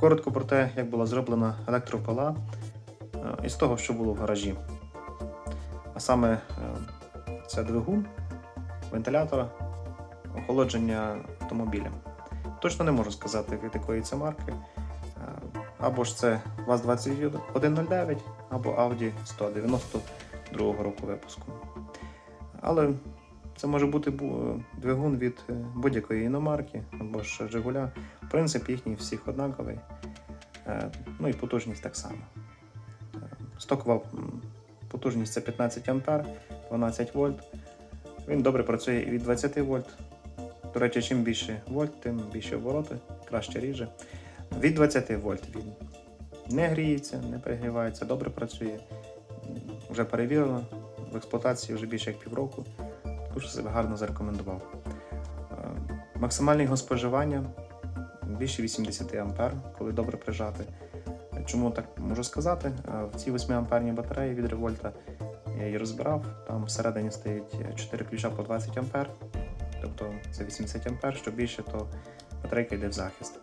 Коротко про те, як була зроблена електропила е, із того, що було в гаражі. А саме е, це двигун, вентилятора, охолодження автомобіля. Точно не можу сказати, якої це марки. Е, Або ж це ВАЗ-2109, або Audi 192 року випуску. Але це може бути двигун від е, будь-якої іномарки або ж Жигуля. Принцип їхній всіх однаковий. Е, Ну і потужність так само. Е, Стокова потужність це 15 А, 12 вольт. Він добре працює і від 20 вольт. До речі, чим більше вольт, тим більше обороти, краще ріже. Від 20 вольт він не гріється, не перегрівається, добре працює. Вже перевірено, в експлуатації вже більше як півроку. Дуже себе гарно зарекомендував. Е, Максимальне його споживання більше 80 А, коли добре прижати. Чому так можу сказати? Е, В цій 8 амперній батареї від Револьта я її розбирав. Там всередині стоїть 4 ключа по 20 А, тобто це 80 А, що більше, то батарейка йде в захист.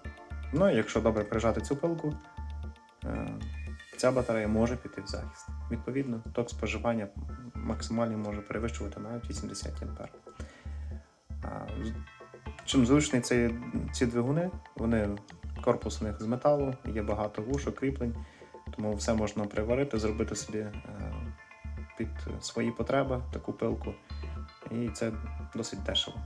Ну і якщо добре прижати цю пилку, е, ця батарея може піти в захист. Відповідно, ток споживання максимально може перевищувати навіть 80 А. Чим зручний ці, ці двигуни, вони корпус у них з металу, є багато вушок, кріплень, тому все можна приварити, зробити собі е, під свої потреби таку пилку. І це досить дешево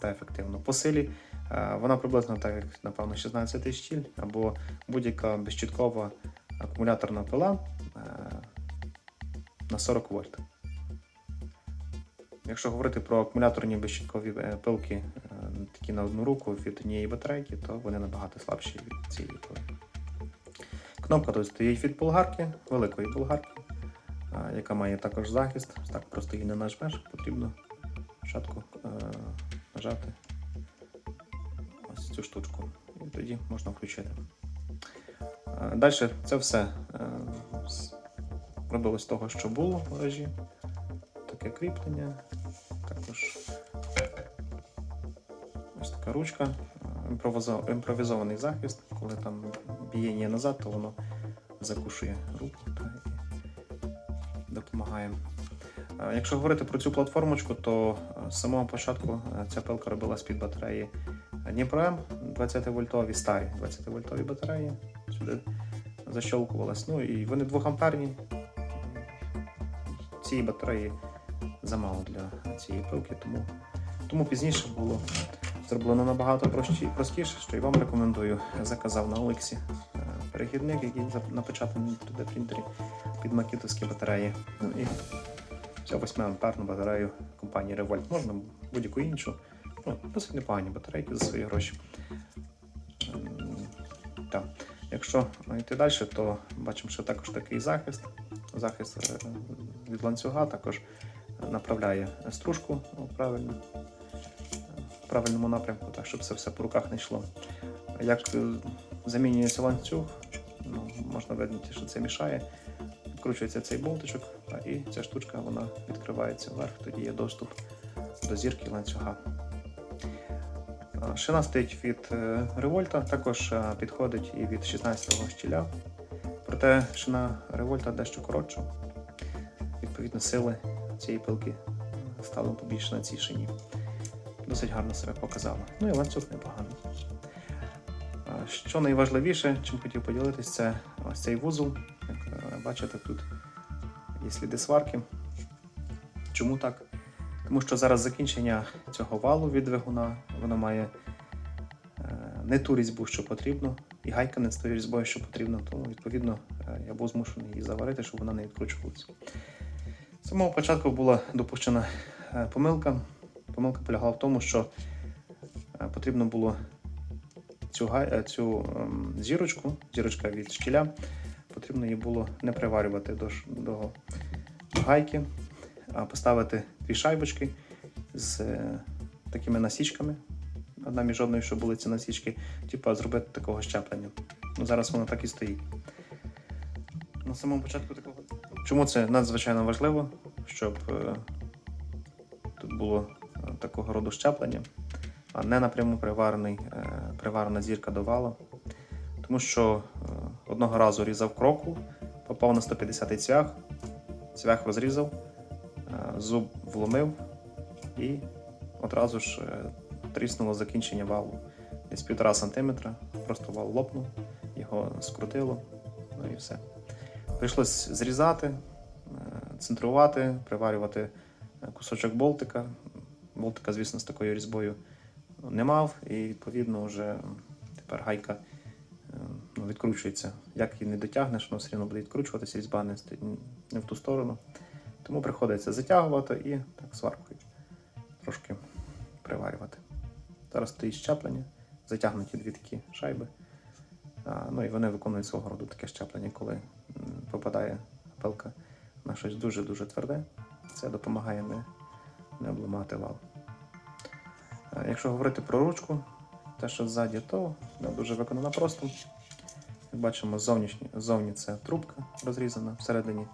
та ефективно. По силі е, вона приблизно так, як, напевно, 16 щіль або будь-яка безчіткова акумуляторна пила е, на 40 вольт. Якщо говорити про акумуляторні безщіткові е, пилки, е, такі на одну руку від однієї батарейки, то вони набагато слабші від цієї пили. Кнопка тут від болгарки, великої болгарки, е, яка має також захист. Так просто її не нажмеш, потрібно шатку нажати ось цю штучку. І тоді можна включити. Далі це все робилось з того, що було в гаражі. Таке кріплення, така ручка, імпровізований захист. Коли там бієння назад, то воно закушує руку та і допомагає. Е, Якщо говорити про цю платформочку, то е, з самого початку е, ця пилка робилась під батареї Дніпро-М 20 вольтові, старі 20 вольтові батареї. Сюди защолкувалась. Ну і вони 2 амперні. Цієї батареї замало для цієї пилки, тому, тому пізніше було зроблено набагато прості, простіше, що і вам рекомендую. Заказав на Олексі е, перехідник, який напечатаний на 3D принтері під макітовські батареї. Ну і взяв 8 амперну батарею компанії Revolt. Можна будь-яку іншу. Ну, досить непогані батарейки за свої гроші. Ем, Так. Якщо йти далі, то бачимо, що також такий захист. Захист е, від ланцюга також направляє стружку правильно, правильному напрямку, так, щоб це все по руках не йшло. Як е, замінюється ланцюг, ну, можна видати, що це мішає. Вкручується цей болтичок, і ця штучка вона відкривається вверх, тоді є доступ до зірки ланцюга. Шина стоїть від е, револьта, також е, підходить і від 16-го щіля. Проте шина револьта дещо коротша. Відповідно, сили цієї пилки стали побільше на цій шині. Досить гарно себе показала. Ну і ланцюг непоганий. Що найважливіше, чим хотів поділитися, це ось цей вузол. Як е, бачите, тут є сліди сварки. Чому так? Тому що зараз закінчення цього валу від двигуна, воно має е, не ту різьбу, що потрібно, і гайка не з тою різьбою, що потрібно. Тому, відповідно, е, я був змушений її заварити, щоб вона не відкручувалася. З самого початку була допущена помилка. Помилка полягала в тому, що е, потрібно було цю, е, цю ем, зірочку, зірочка від штіля, потрібно її було не приварювати до, до гайки, а поставити дві шайбочки з е, такими насічками. Одна між одною, щоб були ці насічки, типу зробити такого щеплення. Ну, зараз воно так і стоїть. На самому початку такого. Чому це надзвичайно важливо, щоб тут було такого роду щеплення, а не напряму приварений, е, приварена зірка до вала. Тому що е, одного разу різав кроку, попав на 150 цвях, цвях розрізав, е, зуб вломив і одразу ж тріснуло закінчення валу. Десь півтора сантиметра, просто вал лопнув, його скрутило, ну і все. Прийшлось зрізати, центрувати, приварювати кусочок болтика. Болтика, звісно, з такою різьбою не мав, і відповідно вже тепер гайка е, ну, відкручується. Як її не дотягнеш, воно все одно буде відкручуватися, різьба не, не в ту сторону. Тому приходиться затягувати і так сваркою трошки приварювати. Зараз стоїть щеплення, затягнуті дві такі шайби. Ну і вони виконують свого роду таке щеплення, коли попадає пилка на щось дуже-дуже тверде. Це допомагає не, не обламати вал. Якщо говорити про ручку, те, що ззаді, то вона дуже виконана просто. Як бачимо, зовнішні, ззовні це трубка розрізана, всередині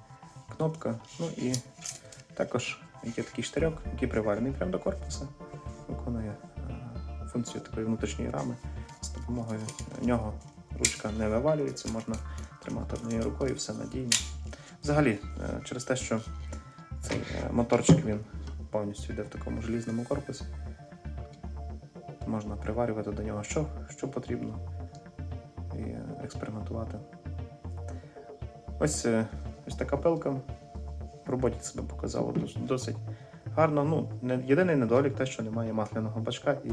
кнопка. Ну і також є такий штирьок, який приварений прямо до корпуса, виконує е, функцію такої внутрішньої рами. З допомогою нього ручка не вивалюється, можна тримати однією рукою, все надійно. Взагалі, е, через те, що цей е, моторчик він повністю йде в такому желізному корпусі, можна приварювати до нього що, що потрібно і експериментувати. Ось, е, ось така пилка. В роботі себе показало досить гарно. Ну, не, єдиний недолік те, що немає масляного бачка і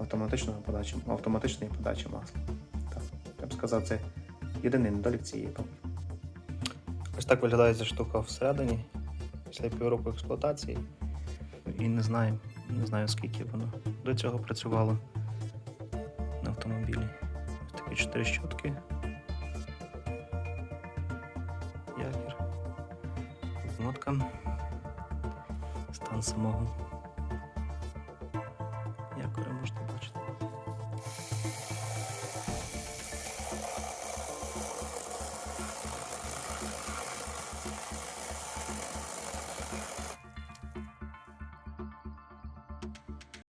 автоматичного подачі, автоматичної подачі масла. Так, я б сказав, це єдиний недолік цієї пилки. Ось так виглядає ця штука всередині після півроку експлуатації. І не знаю, не знаю скільки воно до цього працювало на автомобілі. Ось такі чотири щотки. Якір. Знотка. Стан самого